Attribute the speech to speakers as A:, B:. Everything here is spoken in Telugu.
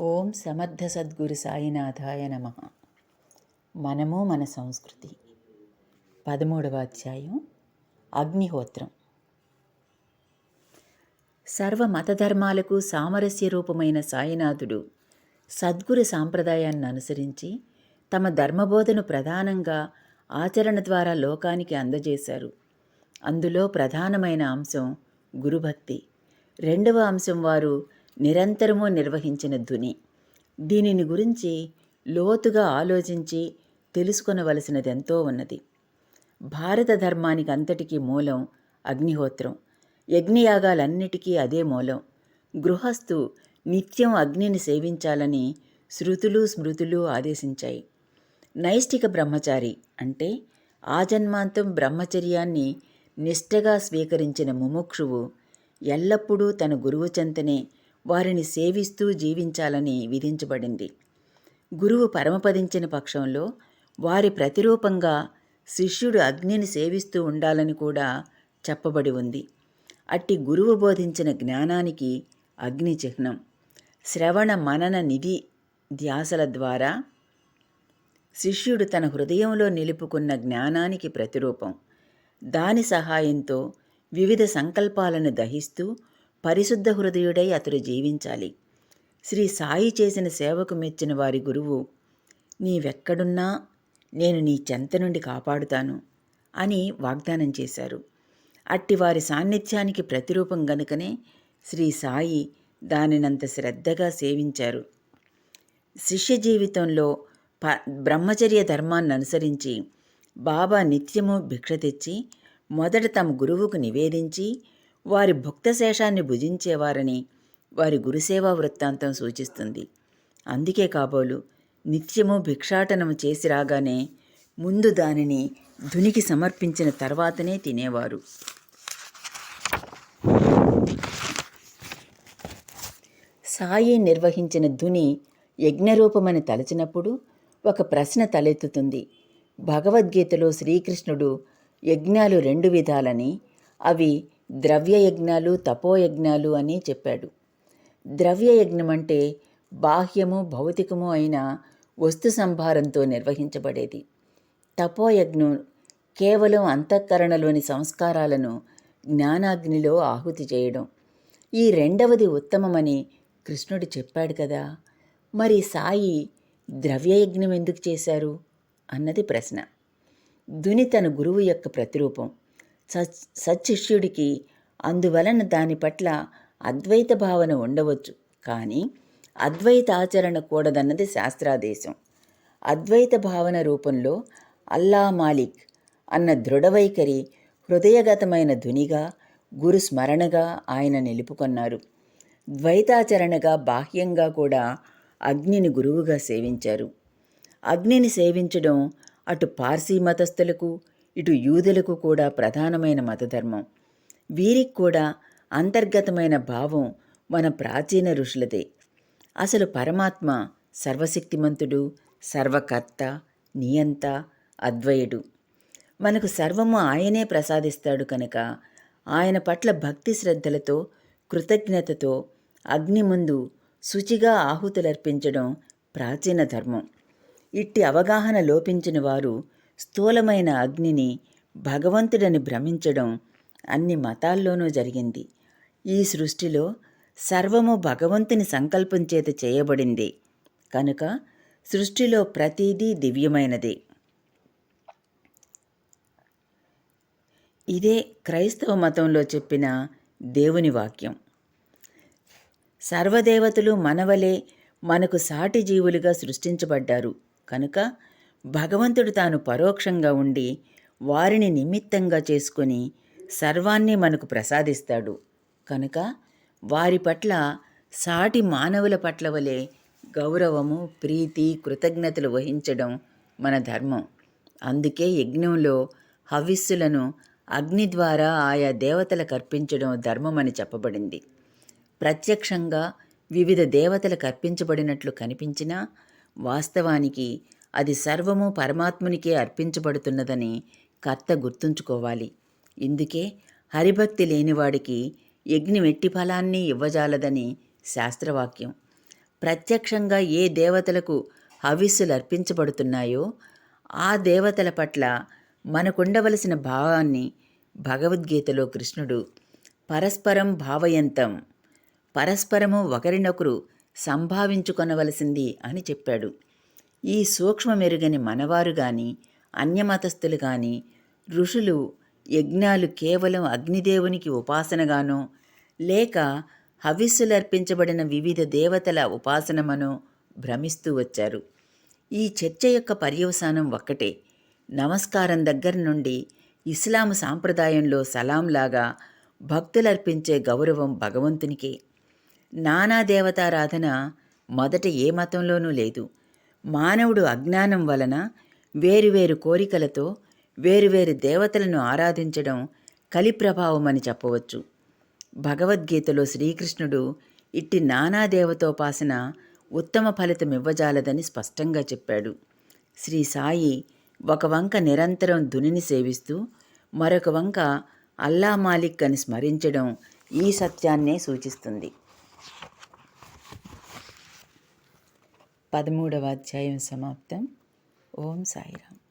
A: ఓం సమర్థ సద్గురు సాయినాథాయ నమ. మనము మన సంస్కృతి. పదమూడవ అధ్యాయం అగ్నిహోత్రం. సర్వ మతధర్మాలకు సామరస్య రూపమైన సాయినాథుడు సద్గురు సాంప్రదాయాన్ని అనుసరించి తమ ధర్మబోధను ప్రధానంగా ఆచరణ ద్వారా లోకానికి అందజేశారు. అందులో ప్రధానమైన అంశం గురుభక్తి. రెండవ అంశం వారు నిరంతరము నిర్వహించిన ధుని దీనిని గురించి లోతుగా ఆలోచించి తెలుసుకొనవలసినదెంతో ఉన్నది. భారత ధర్మానికి అంతటికీ మూలం అగ్నిహోత్రం. యజ్ఞయాగాలన్నిటికీ అదే మూలం. గృహస్థు నిత్యం అగ్నిని సేవించాలని శృతులు స్మృతులు ఆదేశించాయి. నైష్టిక బ్రహ్మచారి అంటే ఆజన్మాంతం బ్రహ్మచర్యాన్ని నిష్ఠగా స్వీకరించిన ముముక్షువు ఎల్లప్పుడూ తన గురువు చెంతనే వారిని సేవిస్తూ జీవించాలని విధించబడింది. గురువు పరమపదించిన పక్షంలో వారి ప్రతిరూపంగా శిష్యుడు అగ్నిని సేవిస్తూ ఉండాలని కూడా చెప్పబడి ఉంది. అట్టి గురువు బోధించిన జ్ఞానానికి అగ్ని చిహ్నం. శ్రవణ మనన నిధి ధ్యాసల ద్వారా శిష్యుడు తన హృదయంలో నిలుపుకున్న జ్ఞానానికి ప్రతిరూపం. దాని సహాయంతో వివిధ సంకల్పాలను దహిస్తూ పరిశుద్ధ హృదయుడై అతడు జీవించాలి. శ్రీ సాయి చేసిన సేవకు మెచ్చిన వారి గురువు నీవెక్కడున్నా నేను నీ చెంత నుండి కాపాడుతాను అని వాగ్దానం చేశారు. అట్టి వారి సాన్నిధ్యానికి ప్రతిరూపం గనుకనే శ్రీ సాయి దానినంత శ్రద్ధగా సేవించారు. శిష్య జీవితంలో ప బ్రహ్మచర్య ధర్మాన్ని అనుసరించి బాబా నిత్యము భిక్ష తెచ్చి మొదట తమ గురువుకు నివేదించి వారి భుక్తశేషాన్ని భుజించేవారని వారి గురుసేవా వృత్తాంతం సూచిస్తుంది. అందుకే కాబోలు నిత్యము భిక్షాటనము చేసి రాగానే ముందు దానిని ధునికి సమర్పించిన తర్వాతనే తినేవారు. సాయి నిర్వహించిన ధుని యజ్ఞరూపమని తలచినప్పుడు ఒక ప్రశ్న తలెత్తుతుంది. భగవద్గీతలో శ్రీకృష్ణుడు యజ్ఞాలు రెండు విధాలని అవి ద్రవ్యయజ్ఞాలు తపోయజ్ఞాలు అని చెప్పాడు. ద్రవ్యయజ్ఞం అంటే బాహ్యము భౌతికము అయిన వస్తు సంభారంతో నిర్వహించబడేది. తపోయజ్ఞం కేవలం అంతఃకరణలోని సంస్కారాలను జ్ఞానాగ్నిలో ఆహుతి చేయడం. ఈ రెండవది ఉత్తమమని కృష్ణుడు చెప్పాడు కదా. మరి సాయి ద్రవ్యయజ్ఞం ఎందుకు చేశారు? అన్నది ప్రశ్న. దుని తన గురువు యొక్క ప్రతిరూపం. సచ్ సచ్చిష్యుడికి అందువలన దాని పట్ల అద్వైత భావన ఉండవచ్చు. కానీ అద్వైత ఆచరణ కూడదన్నది శాస్త్రాదేశం. అద్వైత భావన రూపంలో అల్లా మాలిక్ అన్న దృఢవైఖరి హృదయగతమైన ధునిగా గురు స్మరణగా ఆయన నిలుపుకొన్నారు. ద్వైతాచరణగా బాహ్యంగా కూడా అగ్నిని గురువుగా సేవించారు. అగ్నిని సేవించడం అటు పార్సీ మతస్థులకు ఇటు యూదులకు కూడా ప్రధానమైన మతధర్మం. వీరికి కూడా అంతర్గతమైన భావం మన ప్రాచీన ఋషులదే. అసలు పరమాత్మ సర్వశక్తిమంతుడు సర్వకర్త నియంత అద్వయుడు. మనకు సర్వము ఆయనే ప్రసాదిస్తాడు కనుక ఆయన పట్ల భక్తి శ్రద్ధలతో కృతజ్ఞతతో అగ్ని ముందు శుచిగా ఆహుతులర్పించడం ప్రాచీన ధర్మం. ఇట్టి అవగాహన లోపించిన వారు స్థూలమైన అగ్నిని భగవంతుడని భ్రమించడం అన్ని మతాల్లోనూ జరిగింది. ఈ సృష్టిలో సర్వము భగవంతుని సంకల్పం చేత చేయబడింది. కనుక సృష్టిలో ప్రతిదీ దివ్యమైనదే. ఇదే క్రైస్తవ మతంలో చెప్పిన దేవుని వాక్యం. సర్వదేవతలు మనవలే మనకు సాటి జీవులుగా సృష్టించబడ్డారు. కనుక భగవంతుడు తాను పరోక్షంగా ఉండి వారిని నిమిత్తంగా చేసుకొని సర్వాన్ని మనకు ప్రసాదిస్తాడు. కనుక వారి పట్ల సాటి మానవుల పట్ల వలె గౌరవము ప్రీతి కృతజ్ఞతలు వహించడం మన ధర్మం. అందుకే యజ్ఞంలో హవిస్సులను అగ్ని ద్వారా ఆయా దేవతలకు అర్పించడం ధర్మమని చెప్పబడింది. ప్రత్యక్షంగా వివిధ దేవతలకు అర్పించబడినట్లు కనిపించినా వాస్తవానికి అది సర్వము పరమాత్మునికే అర్పించబడుతున్నదని కర్త గుర్తుంచుకోవాలి. ఇందుకే హరిభక్తి లేనివాడికి యజ్ఞ వెట్టి ఫలాన్ని ఇవ్వజాలదని శాస్త్రవాక్యం. ప్రత్యక్షంగా ఏ దేవతలకు హవిస్సులు అర్పించబడుతున్నాయో ఆ దేవతల పట్ల మనకుండవలసిన భావాన్ని భగవద్గీతలో కృష్ణుడు పరస్పరం భావయంతం పరస్పరము ఒకరినొకరు సంభావించుకొనవలసింది అని చెప్పాడు. ఈ సూక్ష్మ మెరుగని మనవారు గాని అన్యమతస్థులు గాని ఋషులు యజ్ఞాలు కేవలం అగ్నిదేవునికి ఉపాసనగానో లేక హవిస్సులర్పించబడిన వివిధ దేవతల ఉపాసనమనో భ్రమిస్తూ వచ్చారు. ఈ చర్చ యొక్క పర్యవసానం ఒక్కటే. నమస్కారం దగ్గర నుండి ఇస్లాం సాంప్రదాయంలో సలాంలాగా భక్తులర్పించే గౌరవం భగవంతునికే. నానా దేవతారాధన మొదట ఏ మతంలోనూ లేదు. మానవుడు అజ్ఞానం వలన వేరువేరు కోరికలతో వేరువేరు దేవతలను ఆరాధించడం కలి ప్రభావమని చెప్పవచ్చు. భగవద్గీతలో శ్రీకృష్ణుడు ఇట్టి నానా దేవతోపాసన ఉత్తమ ఫలితం ఇవ్వజాలదని స్పష్టంగా చెప్పాడు. శ్రీ సాయి ఒక వంక నిరంతరం దునిని సేవిస్తూ మరొక వంక అల్లా మాలిక్ అని స్మరించడం ఈ సత్యాన్నే సూచిస్తుంది. పదమూడవ అధ్యాయం సమాప్తం. ఓం సాయిరామ్.